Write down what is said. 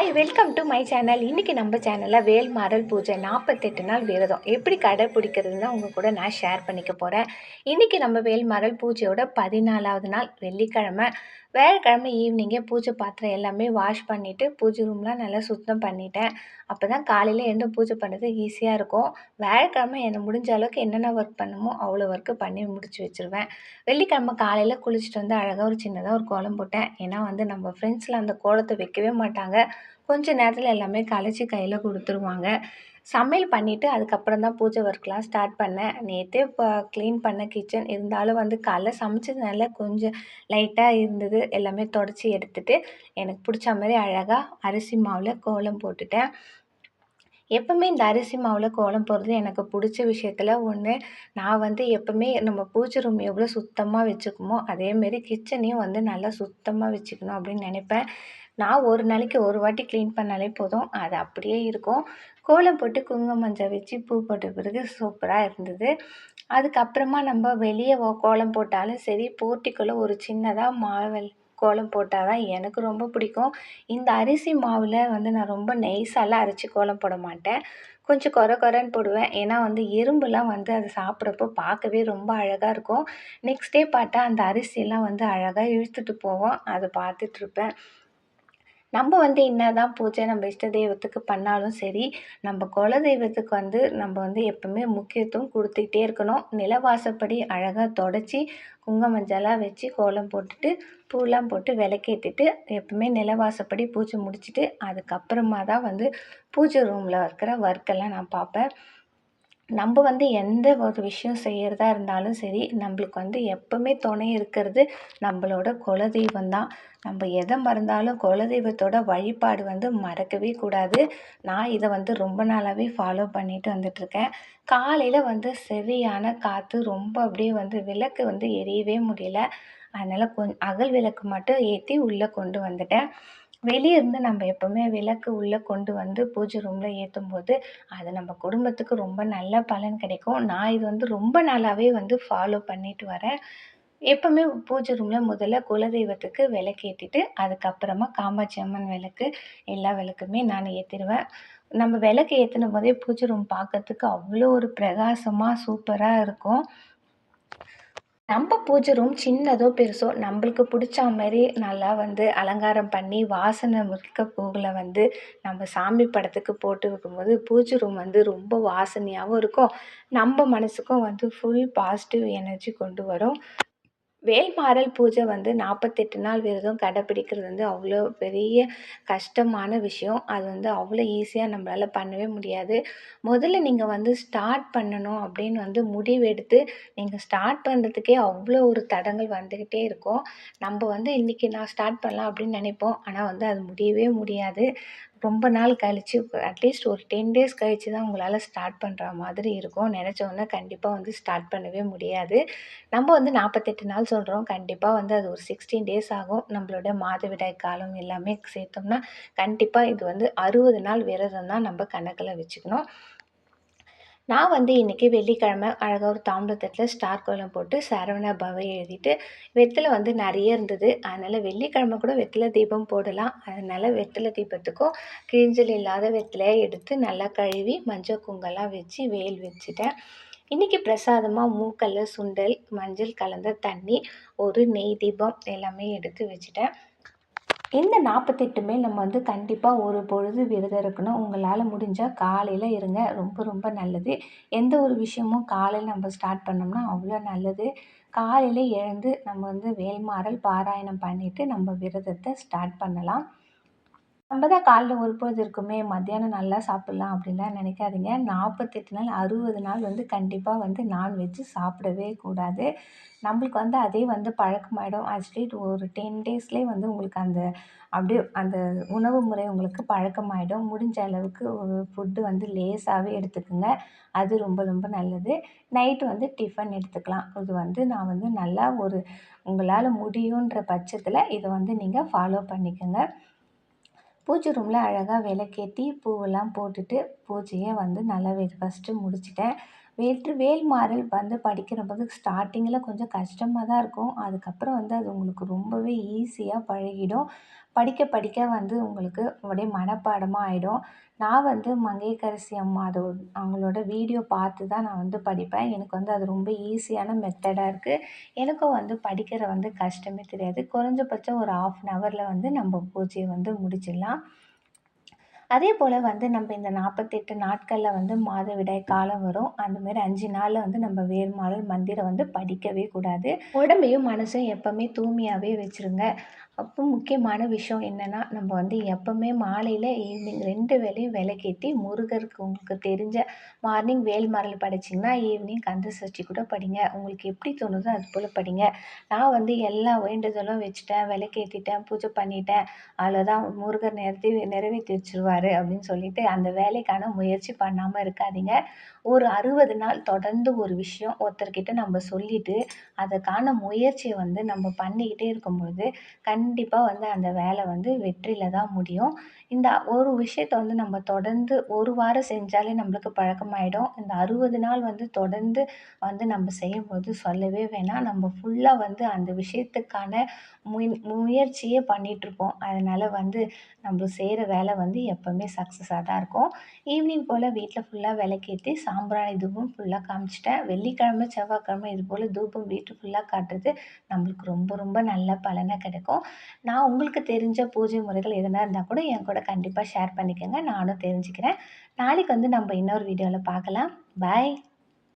Hi welcome to my channel இன்றைக்கி நம்ம சேனலில் வேல் மாறல் பூஜை நாற்பத்தெட்டு நாள் விரதம். எப்படி கடைப்பிடிக்கிறதுன்னு உங்கள் கூட நான் ஷேர் பண்ணிக்க போகிறேன் இன்றைக்கி நம்ம வேல் மாறல் பூஜையோட பதினாலாவது நாள் வெள்ளிக்கிழமை. வேலைக்கிழமை ஈவினிங்கே பூஜை பாத்திரம் எல்லாமே வாஷ் பண்ணிவிட்டு பூஜை ரூம்லாம் நல்லா சுத்தம் பண்ணிட்டேன். அப்போ தான் காலையில் எழுந்து பூஜை பண்ணுறது ஈஸியாக இருக்கும். வேலைக்கிழமை என்னை முடிஞ்ச அளவுக்கு என்னென்ன ஒர்க் பண்ணுமோ அவ்வளோ ஒர்க்கு பண்ணி முடிச்சு வச்சுருவேன். வெள்ளிக்கிழமை காலையில் குளிச்சுட்டு வந்து அழகாக ஒரு சின்னதாக ஒரு கோலம் போட்டேன். ஏன்னா வந்து நம்ம ஃப்ரெண்ட்ஸில் அந்த கோலத்தை வைக்கவே மாட்டாங்க. கொஞ்ச நேரத்தில் எல்லாமே கலைச்சி கையில் கொடுத்துருவாங்க. சமையல் பண்ணிவிட்டு அதுக்கப்புறம் தான் பூஜை ஒர்க்லாம் ஸ்டார்ட் பண்ணேன். நேற்றே இப்போ க்ளீன் பண்ண கிச்சன் இருந்தாலும் வந்து காலைல சமைச்சதுனால கொஞ்சம் லைட்டாக இருந்தது. எல்லாமே தொடச்சி எடுத்துகிட்டு எனக்கு பிடிச்ச மாதிரி அழகாக அரிசி மாவில் கோலம் போட்டுட்டேன். எப்போவுமே இந்த அரிசி மாவில் கோலம் போடுறது எனக்கு பிடிச்ச விஷயத்தில் ஒன்று நான் வந்து எப்போவுமே நம்ம பூஜை ரூம் எவ்வளோ சுத்தமாக வச்சுக்குமோ அதேமாரி கிச்சனையும் வந்து நல்லா சுத்தமாக வச்சுக்கணும் அப்படின்னு நினைப்பேன். நான் ஒரு நாளைக்கு ஒரு வாட்டி க்ளீன் பண்ணாலே போதும். அது அப்படியே இருக்கும். கோலம் போட்டு குங்குமம் மஞ்சள் வச்சு பூ போட்ட பிறகு சூப்பராக இருந்தது. அதுக்கப்புறமா நம்ம வெளியே கோலம் போட்டாலும் சரி போர்ட்டிக்குள்ளே ஒரு சின்னதாக மாவல் கோலம் போட்டால் தான் எனக்கு ரொம்ப பிடிக்கும். இந்த அரிசி மாவில் வந்து நான் ரொம்ப நெய்ஸாலாம் அரைச்சி கோலம் போட மாட்டேன். கொஞ்சம் கொர கொரன்னு போடுவேன். ஏன்னா வந்து எறும்புலாம் வந்து அதை சாப்பிட்றப்போ பார்க்கவே ரொம்ப அழகாக இருக்கும். நெக்ஸ்ட் டே பார்த்தா அந்த அரிசியெல்லாம் வந்து அழகாக இழுத்துட்டு போவோம். அதை பார்த்துட்ருப்பேன் நம்ம வந்து என்ன தான் பூஜை நம்ம இஷ்ட தெய்வத்துக்கு பண்ணாலும் சரி நம்ம குல தெய்வத்துக்கு வந்து நம்ம வந்து எப்பவுமே முக்கியத்துவம் கொடுத்துக்கிட்டே இருக்கணும். நிலவாசப்படி அழகாக தொடச்சி குங்கும வச்சு கோலம் போட்டுட்டு பூலாம் போட்டு விளக்கேற்றிட்டு எப்பவுமே நிலவாசப்படி பூஜை முடிச்சுட்டு அதுக்கப்புறமா தான் வந்து பூஜை ரூமில் இருக்கிற ஒர்க்கெல்லாம் நான் பார்ப்பேன். நம்ம வந்து எந்த ஒரு விஷயம் செய்கிறதா இருந்தாலும் சரி நம்மளுக்கு வந்து எப்போவுமே துணை இருக்கிறது நம்மளோட குலதெய்வம் தான். நம்ம எதை மறந்தாலும் குலதெய்வத்தோட வழிபாடு வந்து மறக்கவே கூடாது. நான் இதை வந்து ரொம்ப நாளாகவே ஃபாலோ பண்ணிட்டு வந்துட்டுருக்கேன் காலையில் வந்து சரியான காற்று ரொம்ப அப்படியே வந்து விளக்கு வந்து எரியவே முடியல. அதனால் கொஞ் அகல் விளக்கு மட்டும் ஏற்றி உள்ளே கொண்டு வந்துட்டேன். வெளியே இருந்து நம்ம எப்போவுமே விளக்கு உள்ளே கொண்டு வந்து பூஜை ரூமில் ஏற்றும் போது அது நம்ம குடும்பத்துக்கு ரொம்ப நல்ல பலன் கிடைக்கும். நான் இது வந்து ரொம்ப நாளாகவே வந்து ஃபாலோ பண்ணிட்டு வரேன். எப்போவுமே பூஜை ரூமில் முதல்ல குலதெய்வத்துக்கு விளக்கு அதுக்கப்புறமா காமாட்சி அம்மன் விளக்கு எல்லா விளக்குமே நான் ஏற்றிடுவேன் நம்ம விளக்கு ஏற்றின போதே பூஜை ரூம் பார்க்கறதுக்கு அவ்வளோ ஒரு பிரகாசமாக சூப்பராக இருக்கும். நம்ம பூஜை ரூம் சின்னதோ பெருசோ நம்மளுக்கு பிடிச்சா மாதிரி நல்லா வந்து அலங்காரம் பண்ணி வாசனை மிக்க பூவில் வந்து நம்ம சாமி படத்துக்கு போட்டு வைக்கும்போது பூஜை ரூம் வந்து ரொம்ப வாசனையாகவும் இருக்கும். நம்ம மனசுக்கும் வந்து ஃபுல் பாசிட்டிவ் எனர்ஜி கொண்டு வரும். வேல்மாறல் பூஜை வந்து நாற்பத்தெட்டு நாள் விரதம் கடைப்பிடிக்கிறது வந்து அவ்வளோ பெரிய கஷ்டமான விஷயம். அது வந்து அவ்வளோ ஈஸியாக நம்மளால் பண்ணவே முடியாது. முதல்ல நீங்கள் வந்து ஸ்டார்ட் பண்ணணும் அப்படின்னு வந்து முடிவெடுத்து நீங்கள் ஸ்டார்ட் பண்ணுறதுக்கே அவ்வளோ ஒரு தடங்கள் வந்துக்கிட்டே இருக்கும். நம்ம வந்து இன்றைக்கி நான் ஸ்டார்ட் பண்ணலாம் அப்படின்னு நினைப்போம். ஆனால் வந்து அது முடியவே முடியாது. ரொம்ப நாள் கழித்து அட்லீஸ்ட் ஒரு டென் டேஸ் கழித்து தான் உங்களால் ஸ்டார்ட் பண்ணுற மாதிரி இருக்கும். நினச்சோன்னே கண்டிப்பாக வந்து ஸ்டார்ட் பண்ணவே முடியாது. நம்ம வந்து நாற்பத்தெட்டு நாள் சொல்கிறோம் கண்டிப்பாக வந்து அது ஒரு சிக்ஸ்டீன் டேஸ் ஆகும். நம்மளோட மாதவிடாய் காலம் எல்லாமே சேர்த்தோம்னா கண்டிப்பாக இது வந்து அறுபது நாள் விரதம் தான் நம்ம கணக்கில் வச்சுக்கணும். நான் வந்து இன்றைக்கி வெள்ளிக்கிழமை அழகாக ஒரு தாம்பூலத்தட்டில் ஸ்டார் கோலம் போட்டு சரவண பவை எழுதிட்டு வெற்றில வந்து நிறைய இருந்தது. அதனால் வெள்ளிக்கிழமை கூட வெற்றில தீபம் போடலாம். அதனால் வெற்றில தீபத்துக்கும் கிழிஞ்சல் இல்லாத வெற்றிலையை எடுத்து நல்லா கழுவி மஞ்சள் குங்கெல்லாம் வச்சு வேல் வச்சுட்டேன். இன்றைக்கி பிரசாதமாக மூக்கல்ல சுண்டல் மஞ்சள் கலந்த தண்ணி ஒரு நெய் தீபம் எல்லாமே எடுத்து வச்சுட்டேன். இந்த நாற்பத்தெட்டுமே நம்ம வந்து கண்டிப்பாக ஒரு பொழுது விரதம் இருக்கணும். உங்களால் முடிஞ்சால் காலையில் இருங்க. ரொம்ப ரொம்ப நல்லது. எந்த ஒரு விஷயமும் காலையில் நம்ம ஸ்டார்ட் பண்ணோம்னா அவ்வளோ நல்லது. காலையில் எழுந்து நம்ம வந்து வேல்மாறல் பாராயணம் பண்ணிவிட்டு நம்ம விரதத்தை ஸ்டார்ட் பண்ணலாம். நம்ம தான் காலையில் ஒரு பொழுது இருக்குமே மத்தியானம் நல்லா சாப்பிட்லாம் அப்படின்லாம் நினைக்காதீங்க. நாற்பத்தெட்டு நாள் அறுபது நாள் வந்து கண்டிப்பாக வந்து நான்வெஜ்ஜு சாப்பிடவே கூடாது. நம்மளுக்கு வந்து அதே வந்து பழக்கமாயிடும். அட்லீஸ்ட் ஒரு டென் டேஸ்லேயே வந்து உங்களுக்கு அந்த அப்படியே அந்த உணவு முறை உங்களுக்கு பழக்கமாயிடும். முடிஞ்ச அளவுக்கு ஒரு ஃபுட்டு வந்து லேசாகவே எடுத்துக்கோங்க. அது ரொம்ப ரொம்ப நல்லது. நைட்டு வந்து டிஃபன் எடுத்துக்கலாம். இது வந்து நான் வந்து நல்லா ஒரு உங்களால் முடியுன்ற பட்சத்தில் இதை வந்து நீங்கள் ஃபாலோ பண்ணிக்கோங்க. பூஜை ரூமில் அழகாக விளக்கேற்றி பூவெல்லாம் போட்டுட்டு பூஜையை வந்து நல்லா ஃபஸ்ட்டு முடிச்சிட்டேன். வேற்று வேல்மாறல் வந்து படிக்கிறபோது ஸ்டார்டிங்கில் கொஞ்சம் கஷ்டமாக தான் இருக்கும். அதுக்கப்புறம் வந்து அது உங்களுக்கு ரொம்பவே ஈஸியாக பழகிடும். படிக்க படிக்க வந்து உங்களுக்கு அப்படியே மனப்பாடமாக ஆகிடும் நான் வந்து மங்கையர்கரசி அம்மா அதோட அவங்களோட வீடியோ பார்த்து தான் நான் வந்து படிப்பேன். எனக்கு வந்து அது ரொம்ப ஈஸியான மெத்தடாக இருக்குது எனக்கும் வந்து படிக்கிற வந்து கஷ்டமே தெரியாது. குறைஞ்சபட்சம் ஒரு ஆஃப் அன் ஹவரில் வந்து நம்ம பூஜையை வந்து முடிச்சிடலாம். அதே போல் வந்து நம்ம இந்த நாற்பத்தெட்டு நாட்களில் வந்து மாதவிடாய் காலம் வரும். அந்த மாதிரி அஞ்சு நாளில் வந்து நம்ம வேர்மாறல் மந்திரம் வந்து படிக்கவே கூடாது. உடம்பையும் மனசையும் எப்போவுமே தூய்மையாகவே வச்சுருங்க. அப்போ முக்கியமான விஷயம் என்னென்னா நம்ம வந்து எப்போவுமே மாலையில் ஈவினிங் ரெண்டு வேலையும் விளக்கேற்றி முருகருக்கு உங்களுக்கு தெரிஞ்ச மார்னிங் வேல்மரல் படிச்சிங்கன்னா ஈவினிங் கந்த சஷ்டி கூட படிங்க. உங்களுக்கு எப்படி தோணுதோ அது போல் படிங்க. நான் வந்து எல்லா வேண்டுதலும் வச்சுட்டேன் விளக்கேற்றிட்டேன் பூஜை பண்ணிட்டேன். அவ்வளோதான் முருகர் நிறுத்தி நிறைவேற்றி வச்சுருவார். அப்படின்னு சொல்லிட்டு அந்த வேலைக்கான முயற்சி பண்ணாமல் இருக்காதீங்க. ஒரு அறுபது நாள் தொடர்ந்து ஒரு விஷயம் ஒருத்தர்கிட்ட நம்ம சொல்லிவிட்டு அதற்கான முயற்சியை வந்து நம்ம பண்ணிக்கிட்டே இருக்கும்பொழுது கண்டிப்பாக வந்து அந்த வேலை வந்து வெற்றியில் தான் முடியும். இந்த ஒரு விஷயத்த வந்து நம்ம தொடர்ந்து ஒரு வாரம் செஞ்சாலே நம்மளுக்கு பழக்கமாயிடும். இந்த அறுபது நாள் வந்து தொடர்ந்து வந்து நம்ம செய்யும்போது சொல்லவே வேணாம். நம்ம ஃபுல்லாக வந்து அந்த விஷயத்துக்கான முயற்சியே பண்ணிகிட்ருப்போம் அதனால் வந்து நம்ம செய்கிற வேலை வந்து எப்போ எப்போவுமே சக்ஸஸாக தான் இருக்கும். ஈவினிங் போல் வீட்டில் ஃபுல்லாக விளக்கேற்றி சாம்பிராணி தூபம் ஃபுல்லாக காமிச்சிட்டேன். வெள்ளிக்கிழமை செவ்வாய்க்கிழமை இது போல் தூபம் வீட்டு ஃபுல்லாக காட்டுறது நம்மளுக்கு ரொம்ப ரொம்ப நல்ல பலனை கிடைக்கும். நான் உங்களுக்கு தெரிஞ்ச பூஜை முறைகள் எதனா இருந்தால் கூட என் கூட கண்டிப்பாக ஷேர் பண்ணிக்கோங்க. நானும் தெரிஞ்சுக்கிறேன். நாளைக்கு வந்து நம்ம இன்னொரு வீடியோவில் பார்க்கலாம். பாய்